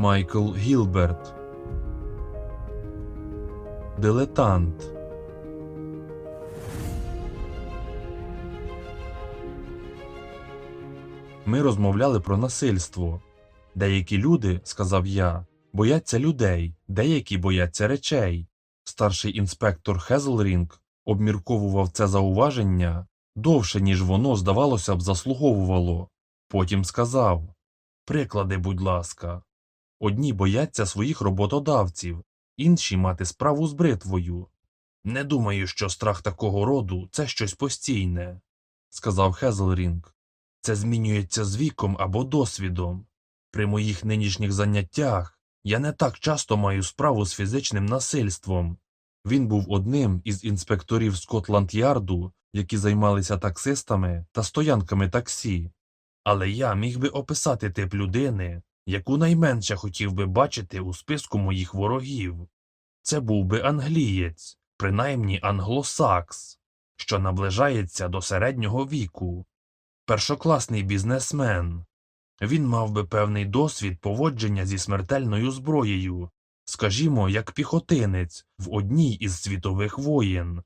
Майкл Гілберт. Дилетант. Ми розмовляли про насильство. Деякі люди, сказав я, бояться людей, деякі бояться речей. Старший інспектор Хезлрінг обмірковував це зауваження довше, ніж воно, здавалося б, заслуговувало. Потім сказав Приклади, будь ласка. Одні бояться своїх роботодавців, інші мати справу з бритвою. Не думаю, що страх такого роду це щось постійне, сказав Хезлрінг. Це змінюється з віком або досвідом. При моїх нинішніх заняттях я не так часто маю справу з фізичним насильством. Він був одним із інспекторів Скотланд-Ярду, які займалися таксистами та стоянками таксі. Але я міг би описати тип людини, яку найменше хотів би бачити у списку моїх ворогів. Це був би англієць, принаймні англосакс, що наближається до середнього віку, першокласний бізнесмен. Він мав би певний досвід поводження зі смертельною зброєю, скажімо, як піхотинець в одній із світових воєн.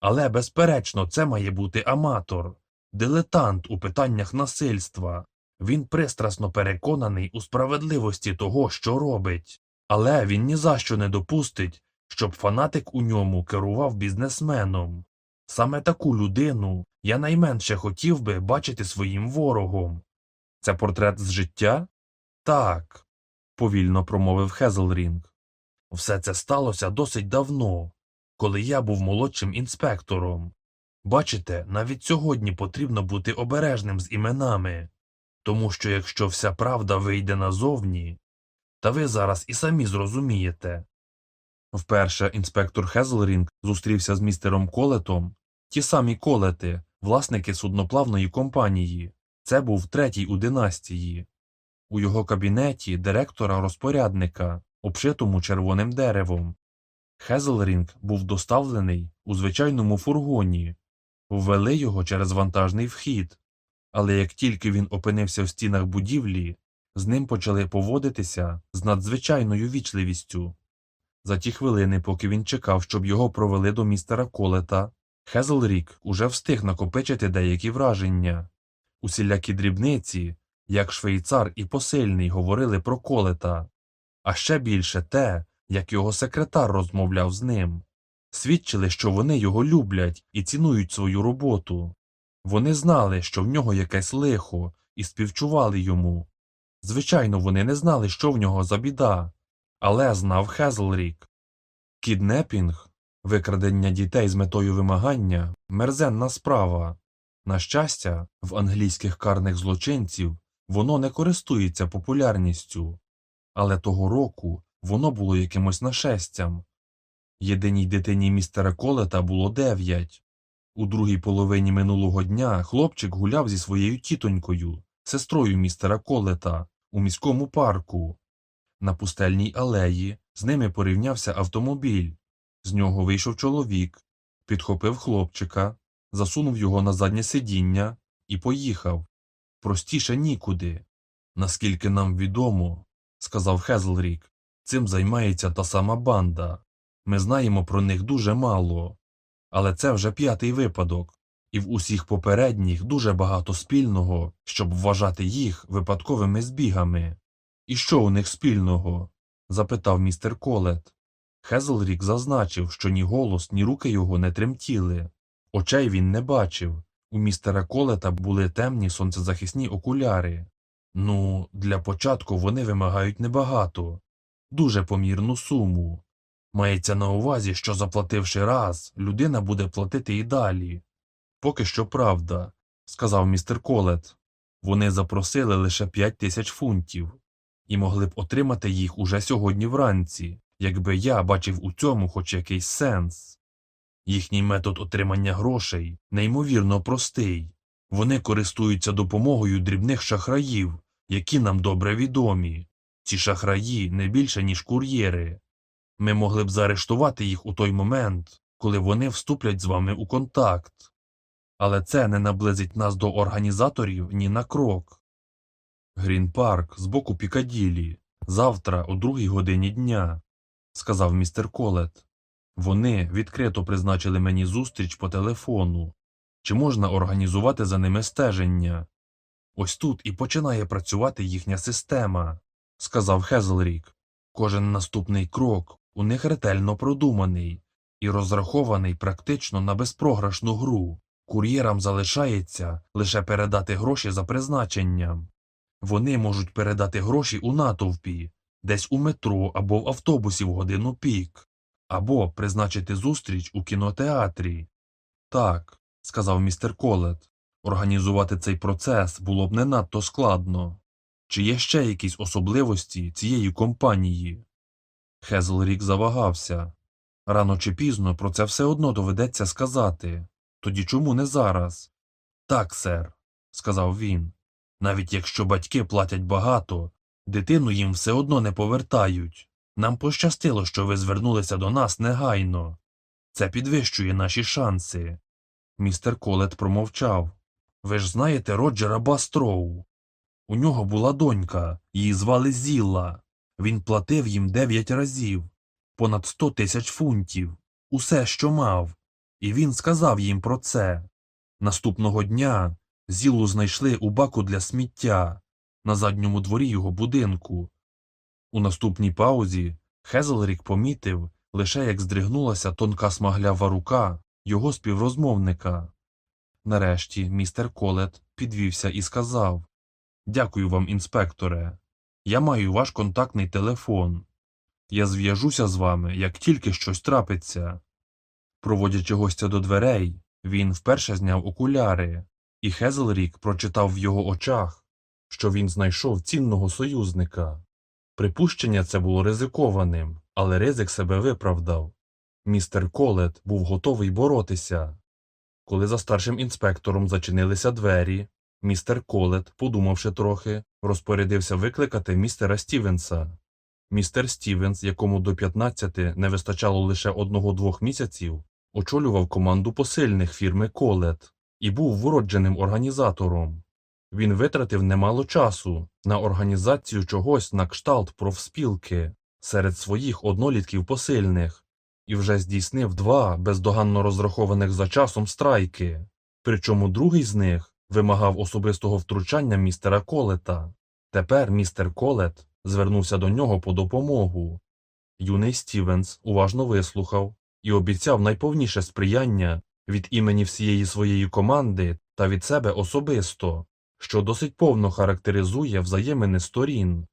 Але, безперечно, це має бути аматор, дилетант у питаннях насильства. Він пристрасно переконаний у справедливості того, що робить, але він ні за що не допустить, щоб фанатик у ньому керував бізнесменом. Саме таку людину я найменше хотів би бачити своїм ворогом. Це портрет з життя? Так, повільно промовив Хезлрінг. Все це сталося досить давно, коли я був молодшим інспектором. Бачите, навіть сьогодні потрібно бути обережним з іменами, тому що якщо вся правда вийде назовні, та ви зараз і самі зрозумієте. Вперше інспектор Хезлрінг зустрівся з містером Колетом, ті самі колети, власники судноплавної компанії. Це був третій у династії. У його кабінеті директора розпорядника, обшитому червоним деревом. Хезлрінг був доставлений у звичайному фургоні, ввели його через вантажний вхід, але як тільки він опинився в стінах будівлі, з ним почали поводитися з надзвичайною вічливістю. За ті хвилини, поки він чекав, щоб його провели до містера Колета, Хезлрік уже встиг накопичити деякі враження. Усілякі дрібниці, як швейцар і посильний, говорили про колета, а ще більше те, як його секретар розмовляв з ним. Свідчили, що вони його люблять і цінують свою роботу. Вони знали, що в нього якесь лихо, і співчували йому. Звичайно, вони не знали, що в нього за біда, але знав Хезлрік. Кіднепінг, викрадення дітей з метою вимагання мерзенна справа. На щастя, в англійських карних злочинців воно не користується популярністю, але того року воно було якимось нашестям. Єдиній дитині містера Колета було дев'ять. У другій половині минулого дня хлопчик гуляв зі своєю тітонькою, сестрою містера Колета, у міському парку. На пустельній алеї з ними порівнявся автомобіль. З нього вийшов чоловік, підхопив хлопчика, засунув його на заднє сидіння і поїхав. Простіше нікуди. Наскільки нам відомо, сказав Хезлрік, цим займається та сама банда. Ми знаємо про них дуже мало. Але це вже п'ятий випадок, і в усіх попередніх дуже багато спільного, щоб вважати їх випадковими збігами. І що у них спільного? запитав містер Колет. Хезлрік зазначив, що ні голос, ні руки його не тремтіли. Очей він не бачив. У містера Колета були темні сонцезахисні окуляри. Ну, для початку вони вимагають небагато, дуже помірну суму. Мається на увазі, що заплативши раз, людина буде платити і далі. Поки що правда, сказав містер Колет. Вони запросили лише п'ять тисяч фунтів і могли б отримати їх уже сьогодні вранці, якби я бачив у цьому хоч якийсь сенс. Їхній метод отримання грошей неймовірно простий. Вони користуються допомогою дрібних шахраїв, які нам добре відомі. Ці шахраї не більше, ніж кур'єри. Ми могли б заарештувати їх у той момент, коли вони вступлять з вами у контакт. Але це не наблизить нас до організаторів ні на крок. Грін Парк з боку Пікаділі, Завтра о другій годині дня, сказав містер Колет. Вони відкрито призначили мені зустріч по телефону. Чи можна організувати за ними стеження? Ось тут і починає працювати їхня система, сказав Хезлрік. Кожен наступний крок у них ретельно продуманий і розрахований практично на безпрограшну гру. Кур'єрам залишається лише передати гроші за призначенням. Вони можуть передати гроші у натовпі, десь у метро або в автобусі в годину пік, або призначити зустріч у кінотеатрі. Так, сказав містер Колет, організувати цей процес було б не надто складно. Чи є ще якісь особливості цієї компанії? Хезлрік завагався. Рано чи пізно про це все одно доведеться сказати. Тоді чому не зараз? Так, сер, сказав він. Навіть якщо батьки платять багато, дитину їм все одно не повертають. Нам пощастило, що ви звернулися до нас негайно. Це підвищує наші шанси. Містер Колет промовчав. Ви ж знаєте Роджера Бастроу. У нього була донька, її звали Зілла. Він платив їм дев'ять разів, понад сто тисяч фунтів, усе, що мав. І він сказав їм про це. Наступного дня Зіллу знайшли у баку для сміття на задньому дворі його будинку. У наступній паузі Хезелрік помітив лише як здригнулася тонка смаглява рука його співрозмовника. Нарешті містер Колет підвівся і сказав Дякую вам, інспекторе. Я маю ваш контактний телефон. Я зв'яжуся з вами, як тільки щось трапиться. Проводячи гостя до дверей, він вперше зняв окуляри, і Хезелрік прочитав в його очах, що він знайшов цінного союзника. Припущення це було ризикованим, але ризик себе виправдав. Містер Колет був готовий боротися. Коли за старшим інспектором зачинилися двері, містер Колет, подумавши трохи, розпорядився викликати містера Стівенса. Містер Стівенс, якому до 15 не вистачало лише одного-двох місяців, очолював команду посильних фірми Колет і був вродженим організатором. Він витратив немало часу на організацію чогось на кшталт профспілки серед своїх однолітків посильних і вже здійснив два бездоганно розрахованих за часом страйки, причому другий з них вимагав особистого втручання містера Колета. Тепер містер Колет звернувся до нього по допомогу. Юний Стівенс уважно вислухав і обіцяв найповніше сприяння від імені всієї своєї команди та від себе особисто, що досить повно характеризує взаємини сторін.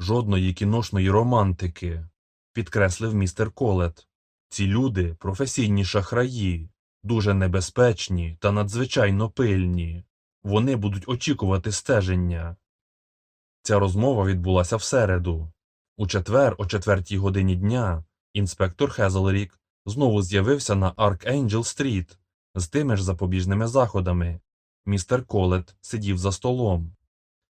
Жодної кіношної романтики, підкреслив містер Колет. Ці люди професійні шахраї, дуже небезпечні та надзвичайно пильні. Вони будуть очікувати стеження. Ця розмова відбулася в середу. У четвер, о четвертій годині дня, інспектор Хезелрік знову з'явився на Аркенджел Стріт з тими ж запобіжними заходами. Містер Колет сидів за столом.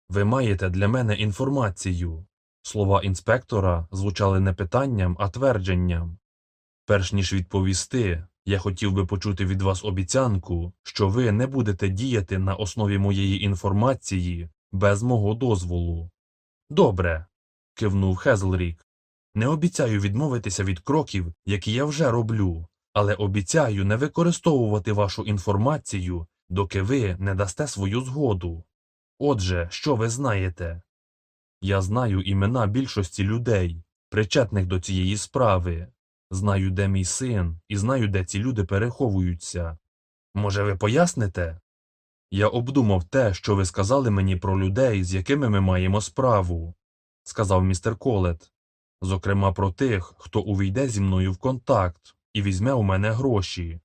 Ви маєте для мене інформацію. Слова інспектора звучали не питанням, а твердженням. Перш ніж відповісти, я хотів би почути від вас обіцянку, що ви не будете діяти на основі моєї інформації без мого дозволу. Добре, кивнув Хезлрік. Не обіцяю відмовитися від кроків, які я вже роблю, але обіцяю не використовувати вашу інформацію, доки ви не дасте свою згоду. Отже, що ви знаєте? Я знаю імена більшості людей, причетних до цієї справи. Знаю, де мій син, і знаю, де ці люди переховуються. Може, ви поясните? Я обдумав те, що ви сказали мені про людей, з якими ми маємо справу, сказав містер Колет. Зокрема, про тих, хто увійде зі мною в контакт і візьме у мене гроші.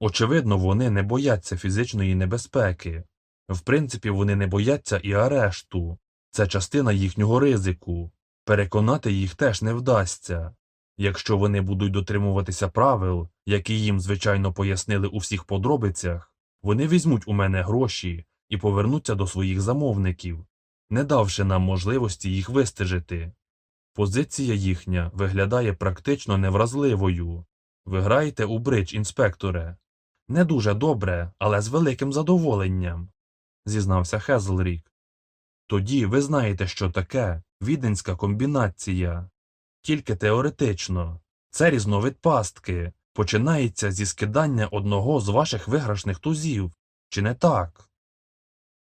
Очевидно, вони не бояться фізичної небезпеки. В принципі, вони не бояться і арешту. Це частина їхнього ризику. Переконати їх теж не вдасться. Якщо вони будуть дотримуватися правил, які їм, звичайно, пояснили у всіх подробицях, вони візьмуть у мене гроші і повернуться до своїх замовників, не давши нам можливості їх вистежити. Позиція їхня виглядає практично невразливою. Ви граєте у бридж, інспекторе. Не дуже добре, але з великим задоволенням, зізнався Хезлрік. Тоді ви знаєте, що таке віденська комбінація. Тільки теоретично. Це різновид пастки. Починається зі скидання одного з ваших виграшних тузів. Чи не так?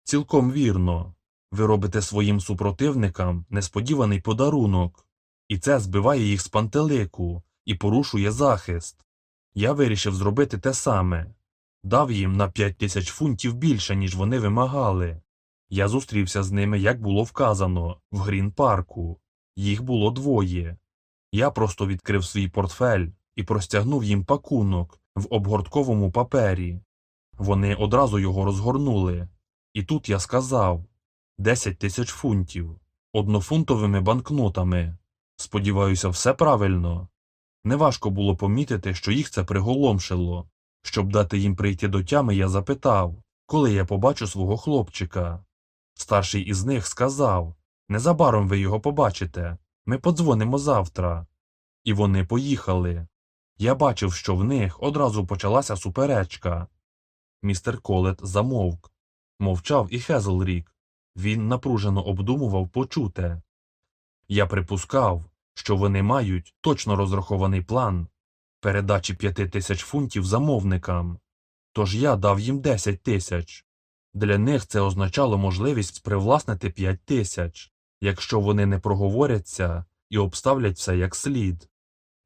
Цілком вірно. Ви робите своїм супротивникам несподіваний подарунок, і це збиває їх з пантелику і порушує захист. Я вирішив зробити те саме. Дав їм на 5 тисяч фунтів більше, ніж вони вимагали. Я зустрівся з ними, як було вказано, в Грін-парку. Їх було двоє. Я просто відкрив свій портфель і простягнув їм пакунок в обгортковому папері. Вони одразу його розгорнули. І тут я сказав 10 тисяч фунтів однофунтовими банкнотами. Сподіваюся, все правильно. Неважко було помітити, що їх це приголомшило. Щоб дати їм прийти до тями, я запитав, коли я побачу свого хлопчика. Старший із них сказав Незабаром ви його побачите. Ми подзвонимо завтра. І вони поїхали. Я бачив, що в них одразу почалася суперечка. Містер Колет замовк. Мовчав і Хезлрік. Він напружено обдумував почуте. Я припускав, що вони мають точно розрахований план передачі п'яти тисяч фунтів замовникам. Тож я дав їм 10 тисяч. Для них це означало можливість привласнити 5 тисяч, якщо вони не проговоряться і обставлять все як слід.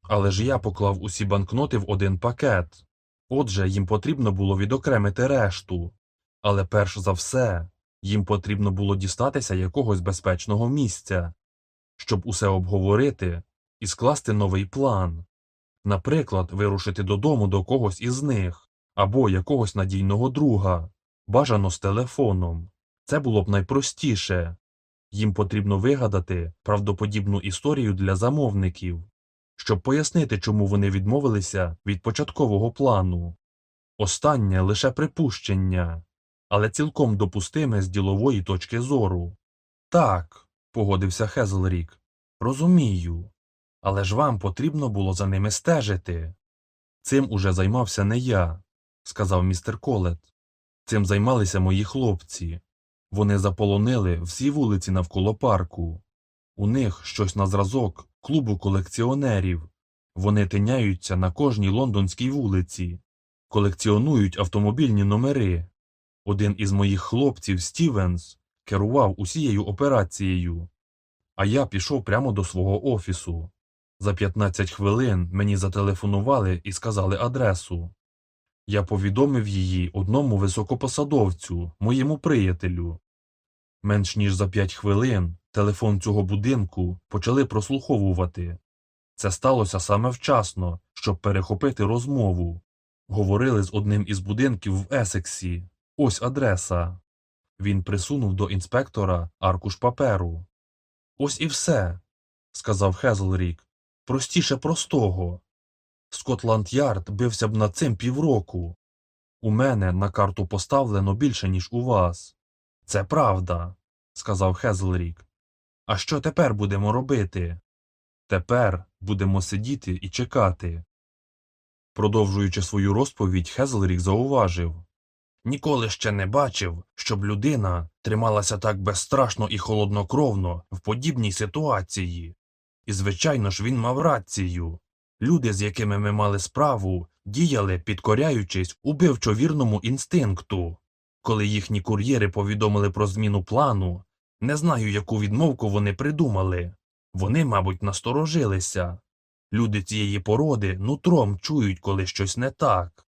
Але ж я поклав усі банкноти в один пакет. Отже, їм потрібно було відокремити решту. Але перш за все, їм потрібно було дістатися якогось безпечного місця, щоб усе обговорити і скласти новий план. Наприклад, вирушити додому до когось із них або якогось надійного друга, бажано з телефоном. Це було б найпростіше. Їм потрібно вигадати правдоподібну історію для замовників, щоб пояснити, чому вони відмовилися від початкового плану. Останнє лише припущення, але цілком допустиме з ділової точки зору. Так, погодився Хезлрік, розумію. Але ж вам потрібно було за ними стежити. Цим уже займався не я, сказав містер Колет. Цим займалися мої хлопці. Вони заполонили всі вулиці навколо парку. У них щось на зразок клубу колекціонерів. Вони тиняються на кожній лондонській вулиці, колекціонують автомобільні номери. Один із моїх хлопців, Стівенс, керував усією операцією, а я пішов прямо до свого офісу. За 15 хвилин мені зателефонували і сказали адресу. Я повідомив її одному високопосадовцю, моєму приятелю. Менш ніж за 5 хвилин телефон цього будинку почали прослуховувати. Це сталося саме вчасно, щоб перехопити розмову. Говорили з одним із будинків в Есексі. Ось адреса. Він присунув до інспектора аркуш паперу. Ось і все, сказав Хезлрік. Простіше простого. Скотланд Ярд бився б над цим півроку. У мене на карту поставлено більше, ніж у вас. Це правда, сказав Хезлрік. А що тепер будемо робити? Тепер будемо сидіти і чекати. Продовжуючи свою розповідь, Хезлрік зауважив Ніколи ще не бачив, щоб людина трималася так безстрашно і холоднокровно в подібній ситуації. І, звичайно ж, він мав рацію. Люди, з якими ми мали справу, діяли, підкоряючись убивчо вірному інстинкту. Коли їхні кур'єри повідомили про зміну плану, не знаю, яку відмовку вони придумали. Вони, мабуть, насторожилися. Люди цієї породи нутром чують, коли щось не так.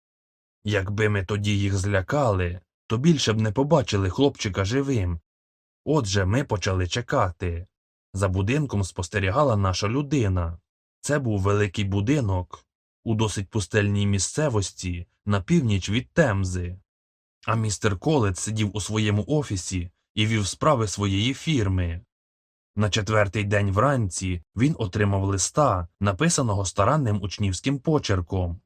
Якби ми тоді їх злякали, то більше б не побачили хлопчика живим. Отже, ми почали чекати. За будинком спостерігала наша людина. Це був великий будинок у досить пустельній місцевості на північ від Темзи. А містер Колет сидів у своєму офісі і вів справи своєї фірми. На четвертий день вранці він отримав листа, написаного старанним учнівським почерком.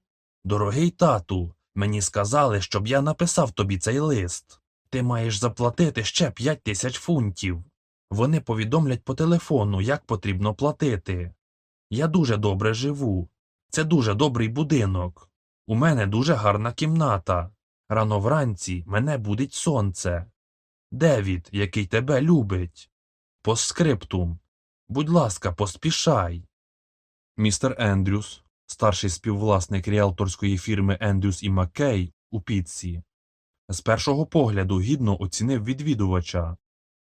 Дорогий тату, мені сказали, щоб я написав тобі цей лист. Ти маєш заплатити ще п'ять тисяч фунтів. Вони повідомлять по телефону, як потрібно платити. Я дуже добре живу. Це дуже добрий будинок. У мене дуже гарна кімната. Рано вранці мене будить сонце. Девід, який тебе любить. Постскриптум. Будь ласка, поспішай. Містер Ендрюс, старший співвласник ріалторської фірми Ендрюс і Маккей у Пітсі, з першого погляду гідно оцінив відвідувача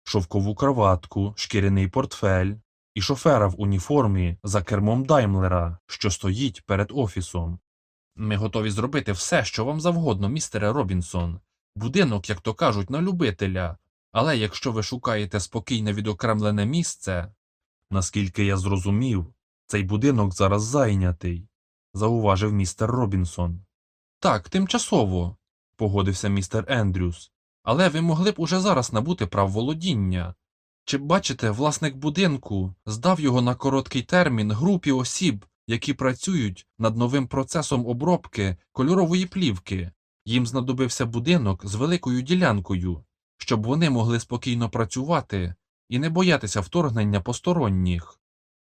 шовкову краватку, шкіряний портфель і шофера в уніформі за кермом Даймлера, що стоїть перед офісом. Ми готові зробити все, що вам завгодно, містере Робінсон. Будинок, як то кажуть, на любителя. Але якщо ви шукаєте спокійне відокремлене місце, наскільки я зрозумів, цей будинок зараз зайнятий, зауважив містер Робінсон. Так, тимчасово, погодився містер Ендрюс. Але ви могли б уже зараз набути прав володіння. Чи бачите, власник будинку здав його на короткий термін групі осіб, які працюють над новим процесом обробки кольорової плівки. Їм знадобився будинок з великою ділянкою, щоб вони могли спокійно працювати і не боятися вторгнення посторонніх.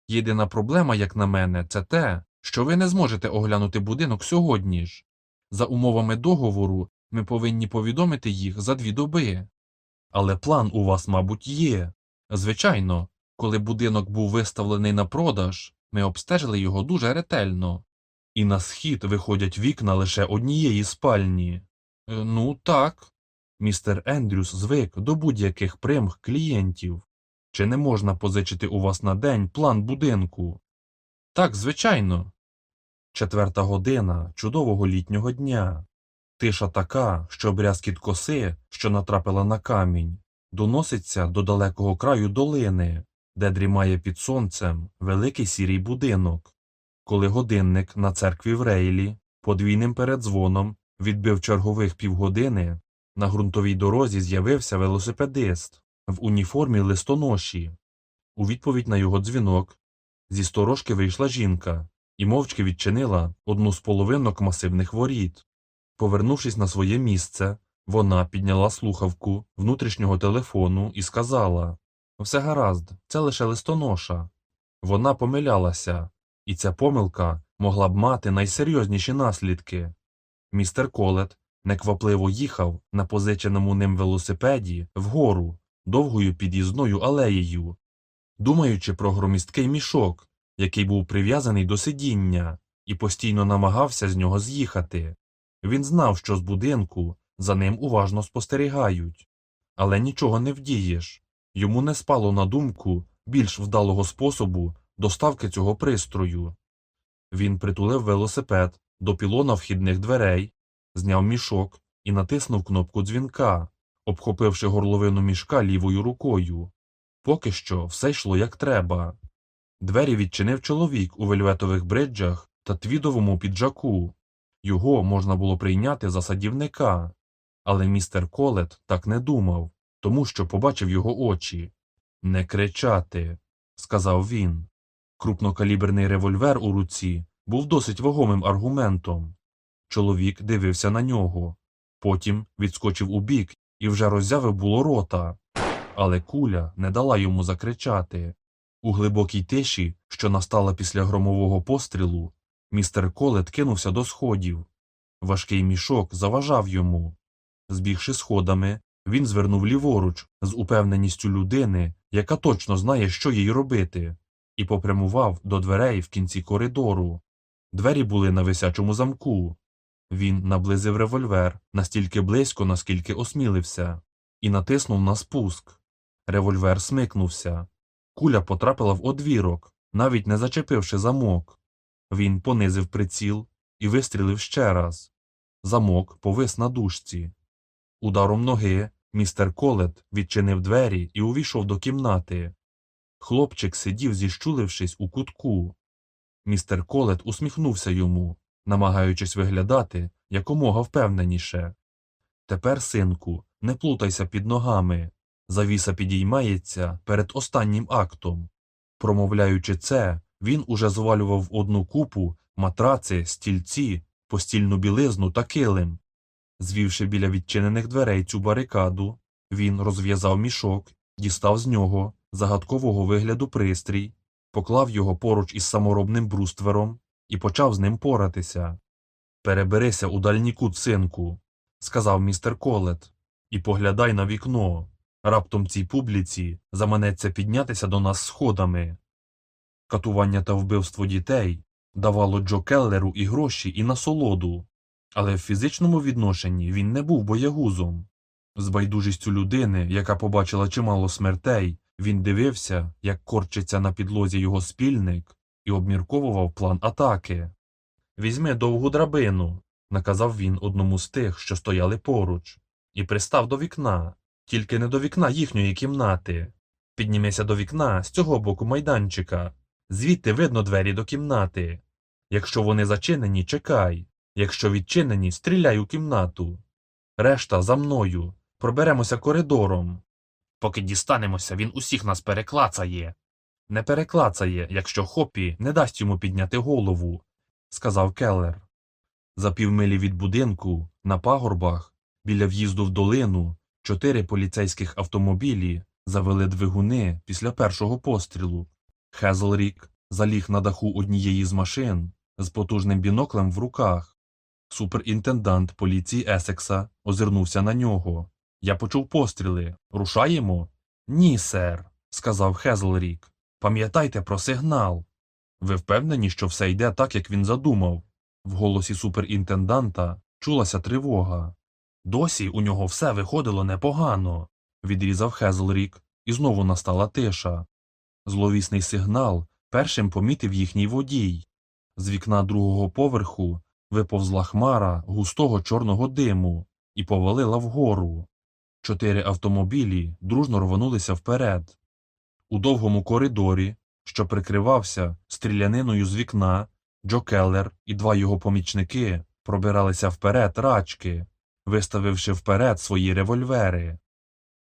Єдина проблема, як на мене, це те, що ви не зможете оглянути будинок сьогодні ж. За умовами договору ми повинні повідомити їх за дві доби. Але план у вас, мабуть, є. Звичайно, коли будинок був виставлений на продаж, ми обстежили його дуже ретельно. І на схід виходять вікна лише однієї спальні. Е, Ну, так. Містер Ендрюс звик до будь-яких примх клієнтів. Чи не можна позичити у вас на день план будинку? Так, звичайно. Четверта година чудового літнього дня. Тиша така, що брязкіт коси, що натрапила на камінь, доноситься до далекого краю долини, де дрімає під сонцем великий сірий будинок. Коли годинник на церкві в Рейлі подвійним передзвоном відбив чергових півгодини, на ґрунтовій дорозі з'явився велосипедист в уніформі листоноші. У відповідь на його дзвінок зі сторожки вийшла жінка і мовчки відчинила одну з половинок масивних воріт. Повернувшись на своє місце, вона підняла слухавку внутрішнього телефону і сказала Все гаразд, це лише листоноша. Вона помилялася, і ця помилка могла б мати найсерйозніші наслідки. Містер Колет неквапливо їхав на позиченому ним велосипеді вгору довгою під'їзною алеєю, думаючи про громісткий мішок, який був прив'язаний до сидіння, і постійно намагався з нього з'їхати. Він знав, що з будинку за ним уважно спостерігають. Але нічого не вдієш. Йому не спало на думку більш вдалого способу доставки цього пристрою. Він притулив велосипед до пілона вхідних дверей, зняв мішок і натиснув кнопку дзвінка, обхопивши горловину мішка лівою рукою. Поки що все йшло як треба. Двері відчинив чоловік у вельветових бриджах та твідовому піджаку. Його можна було прийняти за садівника, але містер Колет так не думав, тому що побачив його очі. Не кричати, сказав він. Крупнокаліберний револьвер у руці був досить вагомим аргументом. Чоловік дивився на нього, потім відскочив убік і вже роззявив було рота. Але куля не дала йому закричати. У глибокій тиші, що настала після громового пострілу, містер Колет кинувся до сходів. Важкий мішок заважав йому. Збігши сходами, він звернув ліворуч з упевненістю людини, яка точно знає, що їй робити, і попрямував до дверей в кінці коридору. Двері були на висячому замку. Він наблизив револьвер настільки близько, наскільки осмілився, і натиснув на спуск. Револьвер смикнувся. Куля потрапила в одвірок, навіть не зачепивши замок. Він понизив приціл і вистрілив ще раз. Замок повис на дужці. Ударом ноги містер Колет відчинив двері і увійшов до кімнати. Хлопчик сидів, зіщулившись у кутку. Містер Колет усміхнувся йому, намагаючись виглядати якомога впевненіше. Тепер, синку, не плутайся під ногами. Завіса підіймається перед останнім актом. Промовляючи це, він уже звалював одну купу матраци, стільці, постільну білизну та килим. Звівши біля відчинених дверей цю барикаду, він розв'язав мішок, дістав з нього загадкового вигляду пристрій, поклав його поруч із саморобним бруствером і почав з ним поратися. Переберися у дальній кут, синку, сказав містер Колет, і поглядай на вікно. Раптом цій публіці заманеться піднятися до нас сходами. Катування та вбивство дітей давало Джо Келлеру і гроші, і насолоду, але в фізичному відношенні він не був боягузом. З байдужістю людини, яка побачила чимало смертей, він дивився, як корчиться на підлозі його спільник, і обмірковував план атаки. Візьми довгу драбину, наказав він одному з тих, що стояли поруч, і пристав до вікна, тільки не до вікна їхньої кімнати. Піднімися до вікна з цього боку майданчика. Звідти видно двері до кімнати. Якщо вони зачинені, чекай. Якщо відчинені, стріляй у кімнату. Решта за мною. Проберемося коридором. Поки дістанемося, він усіх нас переклацає. Не переклацає, якщо Хопі не дасть йому підняти голову, сказав Келлер. За півмилі від будинку, на пагорбах, біля в'їзду в долину, чотири поліцейських автомобілі завели двигуни після першого пострілу. Хезлрік заліг на даху однієї з машин з потужним біноклем в руках. Суперінтендант поліції Есекса озирнувся на нього. Я почув постріли. Рушаємо? Ні, сер, сказав Хезлрік. Пам'ятайте про сигнал. Ви впевнені, що все йде так, як він задумав? В голосі суперінтенданта чулася тривога. Досі у нього все виходило непогано, відрізав Хезлрік, і знову настала тиша. Зловісний сигнал першим помітив їхній водій. З вікна другого поверху виповзла хмара густого чорного диму і повалила вгору. Чотири автомобілі дружно рванулися вперед. У довгому коридорі, що прикривався стріляниною з вікна, Джо Келлер і два його помічники пробиралися вперед рачки, виставивши вперед свої револьвери.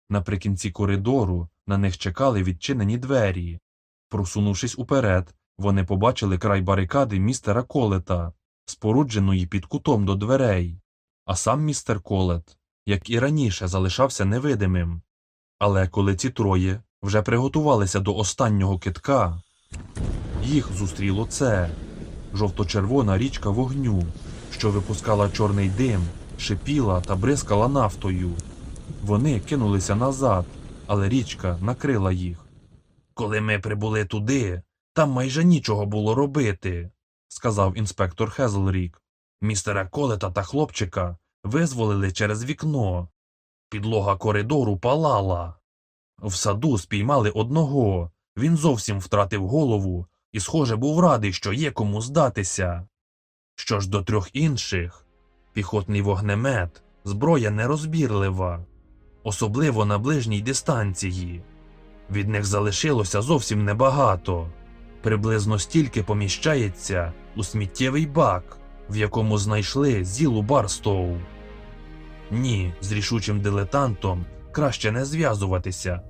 Наприкінці коридору на них чекали відчинені двері. Просунувшись уперед, вони побачили край барикади містера Колета, спорудженої під кутом до дверей, а сам містер Колет, як і раніше, залишався невидимим. Але коли ці троє вже приготувалися до останнього китка, їх зустріло це жовто-червона річка вогню, що випускала чорний дим, шипіла та бризкала нафтою. Вони кинулися назад, але річка накрила їх. Коли ми прибули туди, там майже нічого було робити, сказав інспектор Хезлрік. Містера Колета та хлопчика визволили через вікно. Підлога коридору палала. В саду спіймали одного. Він зовсім втратив голову і, схоже, був радий, що є кому здатися. Що ж до трьох інших, піхотний вогнемет, зброя нерозбірлива, особливо на ближній дистанції. Від них залишилося зовсім небагато. Приблизно стільки поміщається у сміттєвий бак, в якому знайшли зілу Барстоу. Ні, з рішучим дилетантом краще не зв'язуватися,